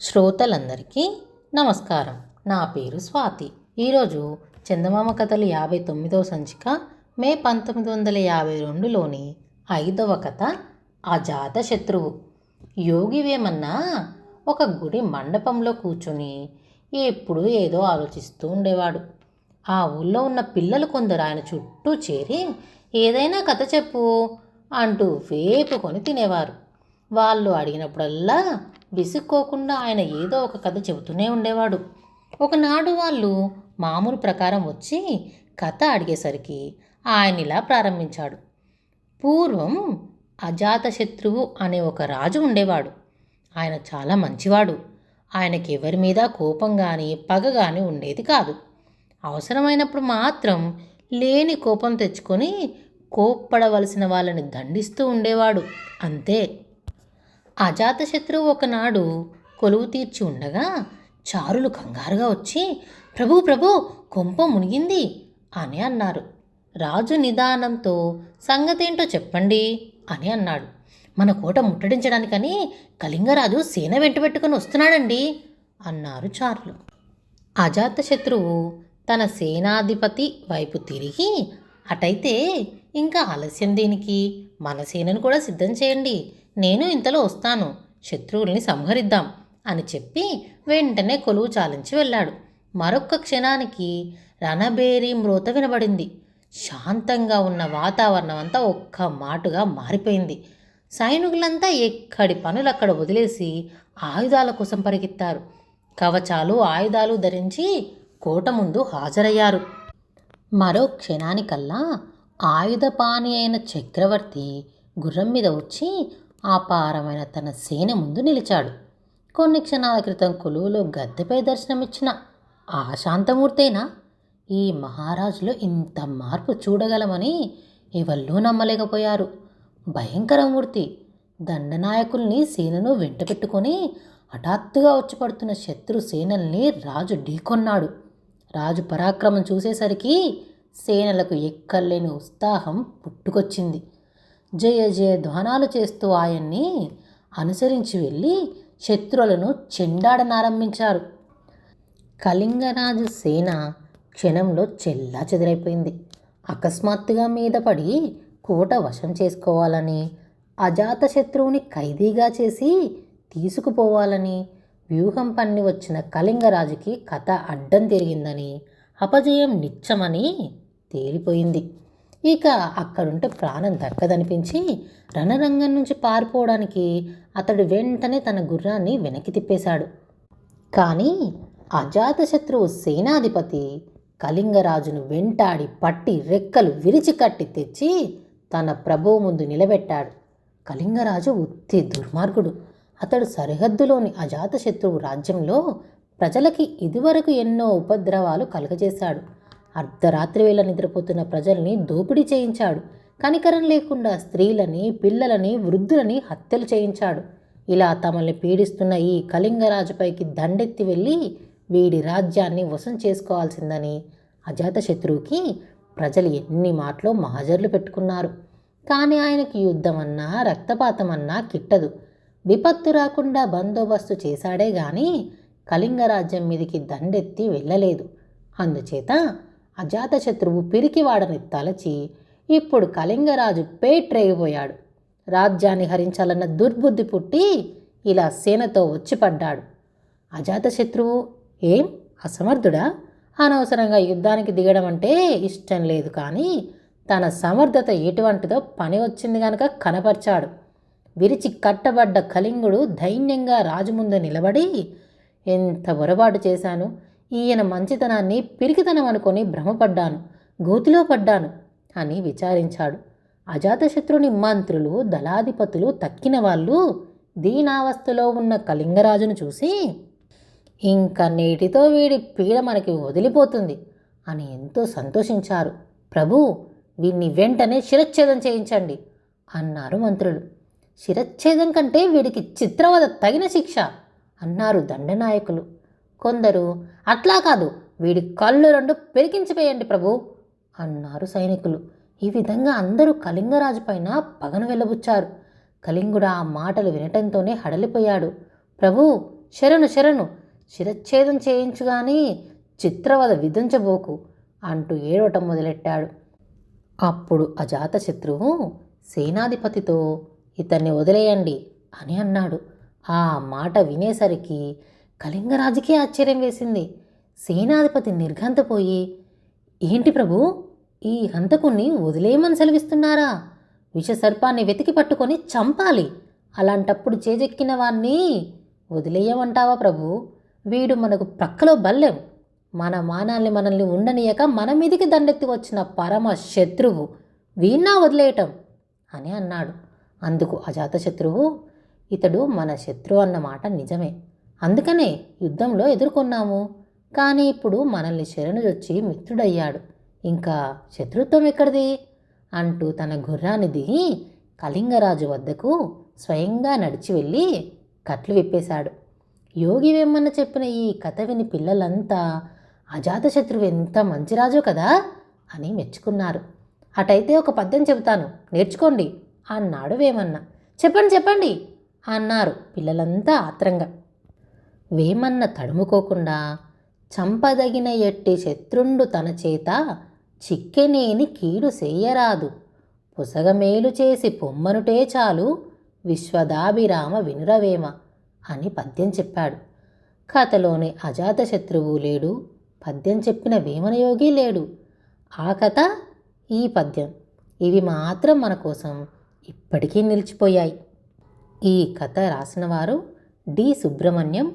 శ్రోతలందరికీ నమస్కారం. నా పేరు స్వాతి. ఈరోజు చందమామ కథలు యాభై తొమ్మిదవ సంచిక మే పంతొమ్మిది వందల యాభై రెండులోని ఐదవ కథ అజాత శత్రువు. యోగి వేమన్నా ఒక గుడి మండపంలో కూర్చొని ఎప్పుడూ ఏదో ఆలోచిస్తూ ఉండేవాడు. ఆ ఊళ్ళో ఉన్న పిల్లలు కొందరు ఆయన చుట్టూ చేరి ఏదైనా కథ చెప్పు అంటూ వేపుకొని తినేవారు. వాళ్ళు అడిగినప్పుడల్లా విసుక్కోకుండా ఆయన ఏదో ఒక కథ చెబుతూనే ఉండేవాడు. ఒకనాడు వాళ్ళు మామూలు ప్రకారం వచ్చి కథ అడిగేసరికి ఆయన ఇలా ప్రారంభించాడు. పూర్వం అజాతశత్రువు అనే ఒక రాజు ఉండేవాడు. ఆయన చాలా మంచివాడు. ఆయనకి ఎవరి మీద కోపం కానీ పగ కానీ ఉండేది కాదు. అవసరమైనప్పుడు మాత్రం లేని కోపం తెచ్చుకొని కోప్పడవలసిన వాళ్ళని దండిస్తూ ఉండేవాడు. అంతే. అజాతశత్రువు ఒకనాడు కొలువు తీర్చి ఉండగా చారులు కంగారుగా వచ్చి ప్రభు ప్రభు కొంప మునిగింది అని అన్నారు. రాజు నిదానంతో సంగతేంటో చెప్పండి అని అన్నాడు. మన కోట ముట్టడించడానికని కళింగరాజు సేన వెంట పెట్టుకుని వస్తున్నాడండి అన్నారు చారులు. అజాతశత్రువు తన సేనాధిపతి వైపు తిరిగి అటైతే ఇంకా ఆలస్యం దేనికి? మన సేనను కూడా సిద్ధం చేయండి నేను ఇంతలో వస్తాను. శత్రువుల్ని సంహరిద్దాం అని చెప్పి వెంటనే కొలువు చాలించి వెళ్ళాడు. మరొక్క క్షణానికి రణబేరి మ్రోత వినబడింది. శాంతంగా ఉన్న వాతావరణం అంతా ఒక్క మాటుగా మారిపోయింది. సైనికులంతా ఎక్కడి పనులు అక్కడ వదిలేసి ఆయుధాల కోసం పరిగెత్తారు. కవచాలు ఆయుధాలు ధరించి కోట ముందు హాజరయ్యారు. మరో క్షణానికల్లా ఆయుధపాని అయిన చక్రవర్తి గుర్రం మీద వచ్చి అపారమైన తన సేన ముందు నిలిచాడు. కొన్ని క్షణాల క్రితం కొలువులో గద్దెపై దర్శనమిచ్చిన ఆ శాంతమూర్తేనా? ఈ మహారాజులో ఇంత మార్పు చూడగలమని ఎవళ్ళూ నమ్మలేకపోయారు. భయంకరమూర్తి దండనాయకుల్ని సేనను వెంట పెట్టుకొని హఠాత్తుగా వచ్చి పడుతున్న శత్రు సేనల్ని రాజు ఢీకొన్నాడు. రాజు పరాక్రమం చూసేసరికి సేనలకు ఎక్కర్లేని ఉత్సాహం పుట్టుకొచ్చింది. జయ జయ ధ్వానాలు చేస్తూ ఆయన్ని అనుసరించి వెళ్ళి శత్రువులను చెండాడనారంభించారు. కళింగరాజు సేన క్షణంలో చెల్లా చెదిరైపోయింది. అకస్మాత్తుగా మీద పడి కోట వశం చేసుకోవాలని అజాత శత్రువుని ఖైదీగా చేసి తీసుకుపోవాలని వ్యూహం పన్ని వచ్చిన కళింగరాజుకి కథ అడ్డం తిరిగిందని అపజయం నిచ్చమని తేలిపోయింది. ఇక అక్కడుంటే ప్రాణం దక్కదనిపించి రణరంగం నుంచి పారిపోవడానికి అతడు వెంటనే తన గుర్రాన్ని వెనక్కి తిప్పేశాడు. కానీ అజాతశత్రువు సేనాధిపతి కళింగరాజును వెంటాడి పట్టి రెక్కలు విరిచి కట్టి తెచ్చి తన ప్రభువు ముందు నిలబెట్టాడు. కళింగరాజు ఉత్తి దుర్మార్గుడు. అతడు సరిహద్దులోని అజాతశత్రువు రాజ్యంలో ప్రజలకి ఇదివరకు ఎన్నో ఉపద్రవాలు కలుగజేశాడు. అర్ధరాత్రి వేళ నిద్రపోతున్న ప్రజల్ని దోపిడీ చేయించాడు. కనికరం లేకుండా స్త్రీలని పిల్లలని వృద్ధులని హత్యలు చేయించాడు. ఇలా తమల్ని పీడిస్తున్న ఈ కళింగరాజుపైకి దండెత్తి వెళ్ళి వీడి రాజ్యాన్ని వశం చేసుకోవాల్సిందని అజాతశత్రువుకి ప్రజలు ఎన్ని మాటలో మహజర్లు పెట్టుకున్నారు. కానీ ఆయనకి యుద్ధమన్నా రక్తపాతమన్నా కిట్టదు. విపత్తు రాకుండా బందోబస్తు చేశాడే గాని కళింగ రాజ్యం మీదికి దండెత్తి వెళ్ళలేదు. అందుచేత అజాతశత్రువు పిరికివాడని తలచి ఇప్పుడు కళింగరాజు పేట్రేగిపోయాడు. రాజ్యాన్ని హరించాలన్న దుర్బుద్ధి పుట్టి ఇలా సేనతో వచ్చిపడ్డాడు. అజాతశత్రువు ఏం? అసమర్థుడా? అనవసరంగా యుద్ధానికి దిగడం అంటే ఇష్టం లేదు కానీ తన సమర్థత ఎటువంటిదో పని వచ్చింది కనుక కనపరిచాడు. విరిచి కట్టబడ్డ కళింగుడు దైన్యంగా రాజు ముందు నిలబడి ఎంత పొరపాటు చేశాను? ఈయన మంచితనాన్ని పిరికితనం అనుకొని భ్రమపడ్డాను గోతిలో పడ్డాను అని విచారించాడు. అజాతశత్రుని మంత్రులు దళాధిపతులు తక్కిన వాళ్ళు దీనావస్థలో ఉన్న కళింగరాజును చూసి ఇంక నేటితో వీడి పీడ మనకి వదిలిపోతుంది అని ఎంతో సంతోషించారు. ప్రభు వీడిని వెంటనే శిరచ్ఛేదం చేయించండి అన్నారు మంత్రులు. శిరచ్ఛేదం కంటే వీడికి చిత్రవద తగిన శిక్ష అన్నారు దండనాయకులు. కొందరు అట్లా కాదు వీడి కళ్ళు రెండు పెరికించిపోయండి ప్రభు అన్నారు సైనికులు. ఈ విధంగా అందరూ కళింగరాజు పైన పగను వెళ్ళబుచ్చారు కళింగుడు ఆ మాటలు వినటంతోనే హడలిపోయాడు. ప్రభు శరణు శరణు శిరచ్ఛేదం చేయించు గాని చిత్రవద విధించబోకు అంటూ ఏడవటం మొదలెట్టాడు. అప్పుడు అజాత శత్రువు సేనాధిపతితో ఇతన్ని వదిలేయండి అని అన్నాడు. ఆ మాట వినేసరికి కళింగరాజుకి ఆశ్చర్యం వేసింది. సేనాధిపతి నిర్ఘంతపోయి ఏంటి ప్రభు ఈ హంతకుణ్ణి వదిలేయమని సెలవిస్తున్నారా? విషసర్పాన్ని వెతికి పట్టుకొని చంపాలి. అలాంటప్పుడు చేజెక్కిన వాణ్ణి వదిలేయమంటావా ప్రభు? వీడు మనకు ప్రక్కలో బల్లెం. మన మానాల్ని మనల్ని ఉండనీయక మన మీదికి దండెత్తి వచ్చిన పరమ శత్రువు వీణా వదిలేయటం అని అన్నాడు. అందుకు అజాతశత్రువు ఇతడు మన శత్రువు అన్నమాట నిజమే. అందుకనే యుద్ధంలో ఎదుర్కొన్నాము. కానీ ఇప్పుడు మనల్ని శరణుజొచ్చి మిత్రుడయ్యాడు. ఇంకా శత్రుత్వం ఎక్కడిది? అంటూ తన గుర్రాన్ని దిగి కళింగరాజు వద్దకు స్వయంగా నడిచి వెళ్ళి కట్లు విప్పేశాడు. యోగి వేమన్న చెప్పిన ఈ కథ విని పిల్లలంతా అజాతశత్రువు ఎంత మంచి రాజో కదా అని మెచ్చుకున్నారు. అటైతే ఒక పద్యం చెబుతాను. నేర్చుకోండి అన్నాడు వేమన్న. చెప్పండి చెప్పండి అన్నారు పిల్లలంతా ఆత్రంగా. వేమన్న తడుముకోకుండా చంపదగిన ఎట్టి శత్రుండు తన చేత చిక్కెనేని కీడు చెయ్యరాదు పుసగమేలు చేసి పొమ్మనుటే చాలు విశ్వదాభిరామ వినురవేమ అని పద్యం చెప్పాడు. కథలోని అజాతశత్రువు లేడు పద్యం చెప్పిన వేమనయోగి లేడు. ఆ కథ ఈ పద్యం. ఇవి మాత్రం మన కోసం ఇప్పటికీ నిలిచిపోయాయి. ఈ కథ రాసినవారు డి సుబ్రహ్మణ్యం